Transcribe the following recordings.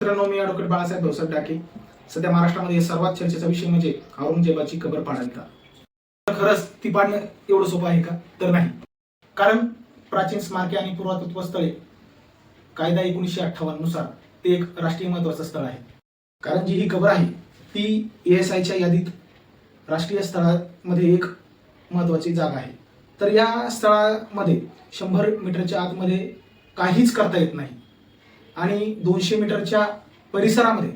मित्रांनो मी ॲडव्होकेट बाळासाहेब भाऊसाहेब डाके सध्या महाराष्ट्रामध्ये सर्वात चर्चेचा विषय म्हणजे औरंगजेबाची कबर पाडावी का तर खरंच ती पाडणं एवढं सोपं आहे का? तर नाही. कारण प्राचीन स्मारके आणि पुरातत्व स्थळे कायदा एकोणीसशे अठ्ठावन्ननुसार ते एक राष्ट्रीय महत्वाचं स्थळ आहे. कारण जी ही कबर आहे ती एस आयच्या यादीत राष्ट्रीय स्थळामध्ये एक महत्वाची जागा आहे. तर या स्थळामध्ये शंभर मीटरच्या आतमध्ये काहीच करता येत नाही. आणि दोनशे मीटरच्या परिसरामध्ये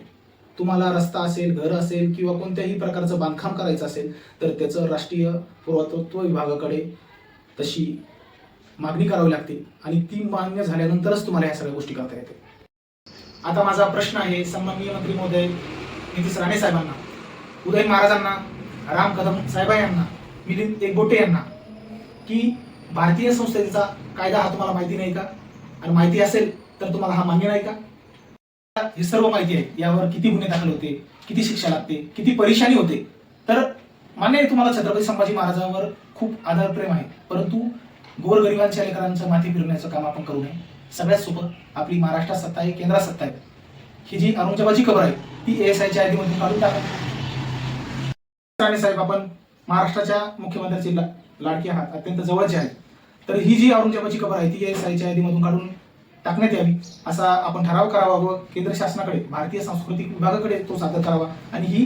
तुम्हाला रस्ता असेल घर असेल किंवा कोणत्याही प्रकारचं बांधकाम करायचं असेल तर त्याचं राष्ट्रीय पुरातत्व विभागाकडे तशी मागणी करावी लागते आणि ती मान्य झाल्यानंतरच तुम्हाला या सगळ्या गोष्टी करता येते आता माझा प्रश्न आहे सन्माननीय मंत्री महोदय नितीश राणे साहेबांना उदय महाराजांना राम कदम साहेबा यांना मिलिंद एकबोटे यांना की भारतीय संसदेचा कायदा हा तुम्हाला माहिती नाही का? आणि माहिती असेल तर तुम्हाला हा मान्य नाही का? हे सर्व माहिती आहे. यावर किती गुन्हे दाखल होते किती शिक्षा लागते किती परेशानी होते. तर मान्य आहे तुम्हाला छत्रपती संभाजी महाराजांवर खूप आदर प्रेम आहे. परंतु गोरगरिबांच्या लेकरांचं माथी फिरवण्याचं काम आपण करू नये. सगळ्यात सोबत आपली महाराष्ट्रात सत्ता आहे केंद्रात सत्ता आहे. ही जी औरंगजेबाची खबर आहे ती एस आयच्या यादीमधून काढून टाका. राणे साहेब आपण महाराष्ट्राच्या मुख्यमंत्र्याचे ला- लाडके आहात अत्यंत जवळचे आहेत. तर ही जी औरंगजेबाची खबर आहे ती एस आयच्या यादीमधून काढून टाकण्यात यावी असा आपण ठराव करावा व केंद्र शासनाकडे भारतीय सांस्कृतिक विभागाकडे तो सादर करावा. आणि ही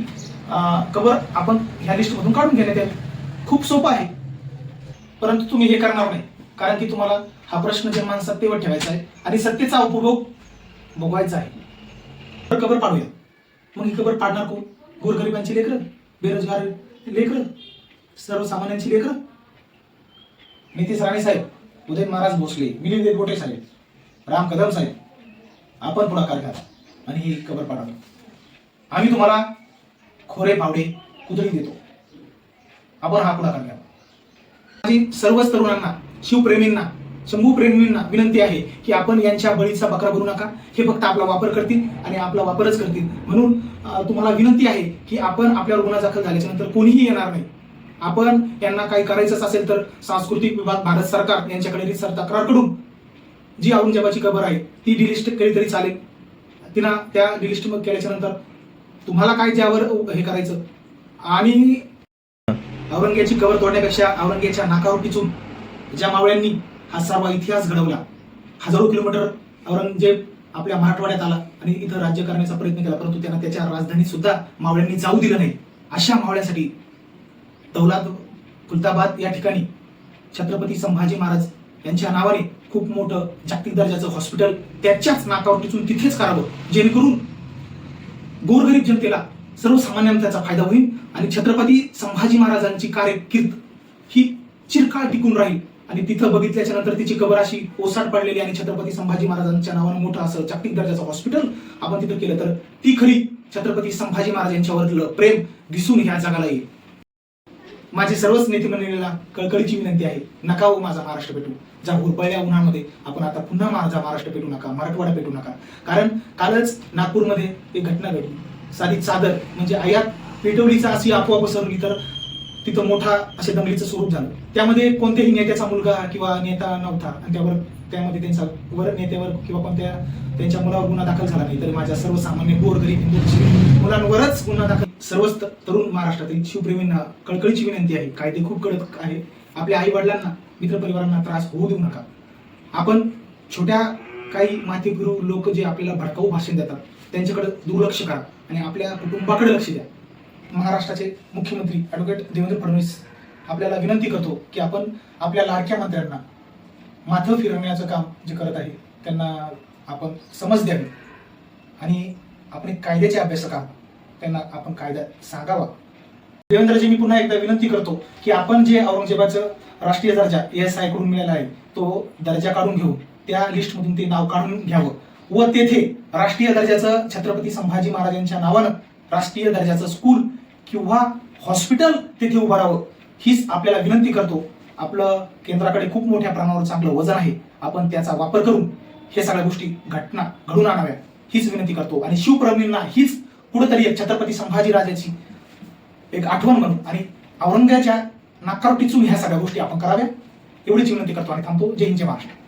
कबर आपण ह्या लिस्टमधून काढून घेण्यात यावी. खूप सोपं आहे. परंतु तुम्ही हे करणार नाही. कारण की तुम्हाला हा प्रश्न जन्मान सत्तेवर ठेवायचा आहे. आणि सत्तेचा उपभोग भोगवायचा आहे. तर कबर पाडूया. मग ही कबर पाडणार कोण? गोरगरिबांची लेकरं बेरोजगार लेकरं सर्वसामान्यांची लेकरं? नितीश राणे साहेब उदय महाराज भोसले मिलिंद गोटे साहेब. राम कदम साहेब आपण पुढाकार घ्या आणि ही कबर पाडावी आम्ही तुम्हाला खोरे फावडे कुदळी देतो. आपण हा पुढाकार घ्या. माझी सर्वच तरुणांना शिवप्रेमींना शंभूप्रेमींना विनंती आहे की आपण यांच्या बळीचा बकरा बनू नका. हे फक्त आपला वापर करतील आणि आपला वापरच करतील. म्हणून तुम्हाला विनंती आहे की आपण आपल्यावर गुन्हा दाखल झाल्याच्यानंतर कोणीही येणार नाही. आपण यांना काही करायचंच असेल तर सांस्कृतिक विभाग भारत सरकार यांच्याकडे रितसर तक्रार करून जी औरंगजेबाची कबर आहे ती डिलिस्ट केली तरी चालेल. तिला त्या डिलिस्ट केल्याच्यानंतर तुम्हाला काय ज्यावर हे करायचं? आणि औरंगजेबाची कबर तोडण्यापेक्षा औरंगजेबाच्या नाकावर टिचून ज्या मावळ्यांनी हा सर्व इतिहास घडवला हजारो किलोमीटर औरंगजेब आपल्या मराठवाड्यात आला आणि इथं राज्य करण्याचा प्रयत्न केला परंतु त्यांना त्याच्या राजधानीत सुद्धा मावळ्यांनी जाऊ दिलं नाही. अशा मावळ्यासाठी दौलाद खुलताबाद या ठिकाणी छत्रपती संभाजी महाराज यांच्या नावाने खूप मोठं जागतिक दर्जाचं हॉस्पिटल त्याच्याच नाकावर टिचून तिथेच करावं. जेणेकरून गोरगरीब जनतेला सर्वसामान्यांना त्याचा फायदा होईल आणि छत्रपती संभाजी महाराजांची कार्यकीर्द ही चिरकाळ टिकून राहील. आणि तिथं बघितल्याच्या नंतर तिची कबर अशी ओसाड पडलेली आणि छत्रपती संभाजी महाराजांच्या नावानं मोठं असं जागतिक दर्जाचं हॉस्पिटल आपण तिथं केलं तर ती खरी छत्रपती संभाजी महाराज यांच्यावरलं प्रेम दिसून ह्या जगाला येईल. माझी सर्वच नेते मंडळीला कळकळीची विनंती आहे. नका हो माझा महाराष्ट्र पेटू. ज्या हुरपळल्या उन्हामध्ये आपण आता पुन्हा माझा महाराष्ट्र पेटू नका मराठवाडा पेटू नका. कारण कालच नागपूरमध्ये एक घटना घडली. साधी चादर म्हणजे आयात पेटवलीचा अशी आपोआप पसरली तर तिथं मोठा असे दंगलीचं स्वरूप झालं. त्यामध्ये कोणत्याही नेत्याचा मुलगा किंवा नेता नव्हता. आणि त्यावर त्यामध्ये त्यांचा वर नेत्यावर किंवा कोणत्या त्यांच्या मुलावर गुन्हा दाखल झाला नाही. तर माझ्या सर्वसामान्य गोरगरीब हिंदू मुलांवरच गुन्हा दाखल सर्वच तरुण महाराष्ट्रातील शिवप्रेमींना कळकळीची विनंती आहे. कायदे खूप कडक आहे. आपल्या आई वडिलांना मित्रपरिवारांना त्रास होऊ देऊ नका. आपण छोट्या काही मातीगुरु लोक जे आपल्याला भडकाऊ भाषण देतात त्यांच्याकडे दुर्लक्ष करा आणि आपल्या कुटुंबाकडे लक्ष द्या. महाराष्ट्राचे मुख्यमंत्री ॲडव्होकेट देवेंद्र फडणवीस आपल्याला विनंती करतो की आपण आपल्या लाडक्या मंत्र्यांना माथं फिरवण्याचं काम जे करत आहे त्यांना आपण समज द्यावी. आणि आपण एक कायद्याचे अभ्यासक आहात. त्यांना आपण कायदा सांगावा. देवेंद्रजी मी पुन्हा एकदा विनंती करतो की आपण जे औरंगजेबाचं राष्ट्रीय दर्जा एस आयकडून मिळाला आहे तो दर्जा काढून घेऊन त्या लिस्टमधून ते नाव काढून घ्यावं. व तेथे राष्ट्रीय दर्जाचं छत्रपती संभाजी महाराजांच्या नावानं राष्ट्रीय दर्जाचं स्कूल किंवा हॉस्पिटल तेथे उभारावं हीच आपल्याला विनंती करतो. आपलं केंद्राकडे खूप मोठ्या प्रमाणावर चांगलं वजन आहे. आपण त्याचा वापर करून हे सगळ्या गोष्टी घटना घडून आणाव्या हीच विनंती करतो. आणि शिवप्रवीणना हीच कुठेतरी एक छत्रपती संभाजीराजाची एक आठवण म्हणून आणि औरंगाच्या नाकारोटी टिचून ह्या सगळ्या गोष्टी आपण कराव्या. एवढीच विनंती करतो आणि थांबतो. जय हिंद जय महाराष्ट्र.